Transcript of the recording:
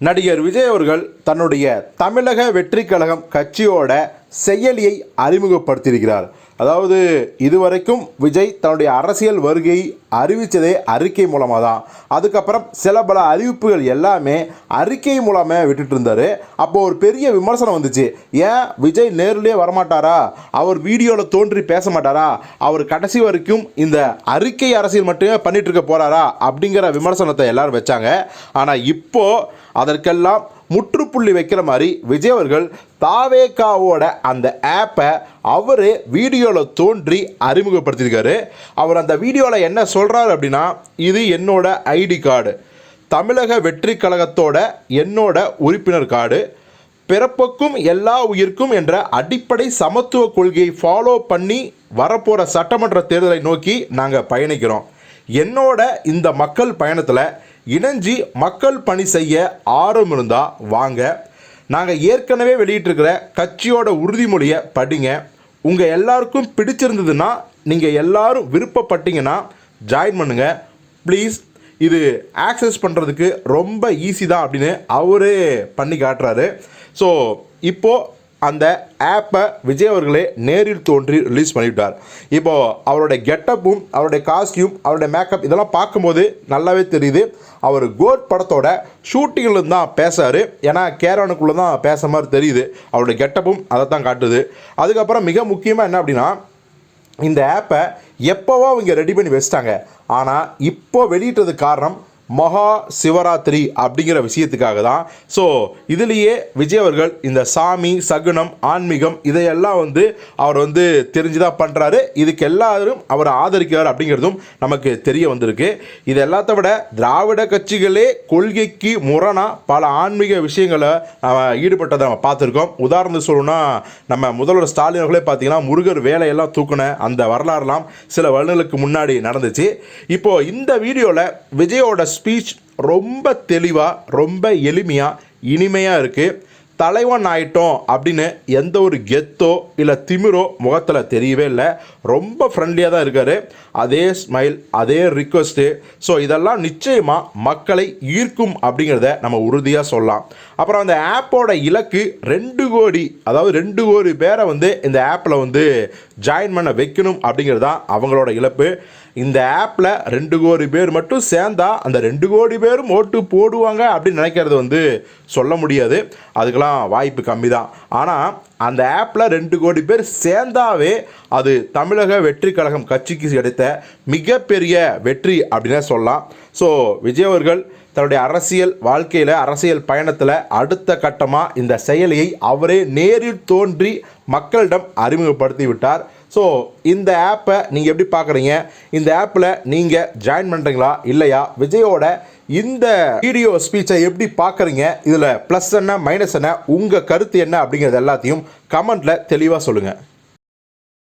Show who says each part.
Speaker 1: நடிகர் விஜய் அவர்கள் தன்னுடைய தமிழக வெற்றி கழகம் கட்சியோட செயலியை அறிமுகப்படுத்தியிருக்கிறார். அதாவது இதுவரைக்கும் விஜய் தன்னுடைய அரசியல் வருகையை அறிவித்ததே அறிக்கை மூலமாக தான் அதுக்கப்புறம் சில பல அறிவிப்புகள் எல்லாமே அறிக்கை மூலமாக விட்டுட்டு இருந்தார் அப்போ ஒரு பெரிய விமர்சனம் வந்துச்சு. ஏன் விஜய் நேரிலே வரமாட்டாரா? அவர் வீடியோவில் தோன்றி பேச மாட்டாரா அவர் கடைசி வரைக்கும் இந்த அறிக்கை அரசியல் மட்டுமே பண்ணிட்டு இருக்க போறாரா? அப்படிங்கிற விமர்சனத்தை எல்லாரும் வச்சாங்க. ஆனால் இப்போ அதற்கெல்லாம் முற்றுப்புள்ளி வைக்கிற மாதிரி விஜய் அவர்கள் தாவேகாவோட அந்த ஆப்பை அவர் வீடியோவில் தோன்றி அறிமுகப்படுத்தியிருக்காரு. அவர் அந்த வீடியோவில் என்ன சொல்கிறாரு அப்படின்னா இது என்னோட ஐடி கார்டு. தமிழக வெற்றி கழகத்தோட என்னோட உறுப்பினர் கார்டு. பிறப்புக்கும் எல்லா உயிர்க்கும் என்ற அடிப்படை சமத்துவ கொள்கையை ஃபாலோ பண்ணி வரப்போகிற சட்டமன்ற தேர்தலை நோக்கி நாங்கள் பயணிக்கிறோம். என்னோட இந்த மக்கள் பயணத்தில் இணைஞ்சி மக்கள் பணி செய்ய ஆர்வம் இருந்தால் வாங்க. நாங்கள் ஏற்கனவே வெளியிட்டிருக்கிற கட்சியோட உறுதிமொழியை படிங்க. உங்கள் எல்லாருக்கும் பிடிச்சிருந்ததுன்னா நீங்கள் எல்லாரும் விருப்பப்பட்டீங்கன்னா ஜாயின் பண்ணுங்கள் ப்ளீஸ் இது ஆக்சஸ் பண்ணுறதுக்கு ரொம்ப ஈஸி தான் அப்படின்னு அவரே பண்ணி காட்டுறாரு. ஸோ இப்போது அந்த ஆப்பை விஜய் அவர்களே நேரில் தோன்றி ரிலீஸ் பண்ணிவிட்டார். இப்போது அவருடைய கெட்டப்பும் அவருடைய காஸ்டியூம் அவருடைய மேக்கப் இதெல்லாம் பார்க்கும்போது நல்லாவே தெரியுது. அவர் கோட் படத்தோட ஷூட்டிங்கில் தான் பேசுறாரு. ஏன்னா கேரவனுக்குள்ளே தான் பேச மாதிரி தெரியுது. அவருடைய கெட்டப்பும் அதை தான் காட்டுது. அதுக்கப்புறம் மிக முக்கியமாக என்ன அப்படின்னா இந்த ஆப்பை எப்போவோ அவங்க ரெடி பண்ணி வச்சிட்டாங்க. ஆனால் இப்போ வெளியிட்டது காரணம் மகா சிவராத்திரி அப்படிங்கிற விஷயத்துக்காக தான். ஸோ இதுலேயே விஜய் அவர்கள் இந்த சாமி சகுனம் ஆன்மீகம் இதையெல்லாம் வந்து அவர் வந்து தெரிஞ்சுதான் பண்ணுறாரு இதுக்கு எல்லாரும் அவரை ஆதரிக்கிறார் அப்படிங்கிறதும் நமக்கு தெரிய வந்திருக்கு. இது எல்லாத்த விட திராவிட கட்சிகளே கொள்கைக்கு முரணாக பல ஆன்மீக விஷயங்களை ஈடுபட்டதை நம்ம பார்த்துருக்கோம். உதாரணத்துக்கு சொல்லணும்னா நம்ம முதல்வர் ஸ்டாலின் அவர்களே பார்த்தீங்கன்னா முருகர் வேலையெல்லாம் தூக்குன அந்த வரலாறுலாம் சில வருடங்களுக்கு முன்னாடி நடந்துச்சு. இப்போது இந்த வீடியோவில் விஜயோட ஸ்பீச் ரொம்ப தெளிவாக ரொம்ப எளிமையாக இனிமையாக இருக்குது தலைவன் ஆயிட்டோம் அப்படின்னு எந்த ஒரு கெத்தோ இல்லை திமிரோ முகத்தில் தெரியவே இல்லை. ரொம்ப ஃப்ரெண்ட்லியாக தான் இருக்கார். அதே ஸ்மைல் அதே ரிக்வஸ்ட்டு ஸோ இதெல்லாம் நிச்சயமாக மக்களை ஈர்க்கும் அப்படிங்கிறத நம்ம உறுதியாக சொல்லலாம். அப்புறம் அந்த ஆப்போட இலக்கு ரெண்டு கோடி அதாவது ரெண்டு கோடி பேரை வந்து இந்த ஆப்பில் வந்து ஜாயின் பண்ண வைக்கணும் அப்படிங்கிறது தான் அவங்களோட இழப்பு. இந்த ஆப்பில் ரெண்டு கோடி பேர் மட்டும் சேர்ந்தா அந்த ரெண்டு கோடி பேரும் ஓட்டு போடுவாங்க அப்படின்னு நினைக்கிறது வந்து சொல்ல முடியாது. அதுக்கெல்லாம் வாய்ப்பு கம்மி தான் ஆனால் அந்த ஆப்பில் ரெண்டு கோடி பேர் சேர்ந்தாவே அது தமிழக வெற்றி கழகம் கட்சிக்கு கிடைத்த மிகப்பெரிய வெற்றி அப்படின்னே சொல்லலாம். ஸோ விஜய் அவர்கள் தன்னுடைய அரசியல் வாழ்க்கையில் அரசியல் பயணத்தில் அடுத்த கட்டமாக இந்த செயலியை அவரே நேரில் தோன்றி மக்களிடம் அறிமுகப்படுத்தி விட்டார். ஸோ இந்த ஆப்பை நீங்கள் எப்படி பார்க்குறீங்க? இந்த ஆப்பில் நீங்கள் ஜாயின் பண்ணுறீங்களா இல்லையா? விஜயோட இந்த வீடியோ ஸ்பீச்சை எப்படி பார்க்குறீங்க? இதில் ப்ளஸ் என்ன மைனஸ் என்ன உங்கள் கருத்து என்ன அப்படிங்கிறது எல்லாத்தையும் கமெண்ட்டில் தெளிவாக சொல்லுங்கள்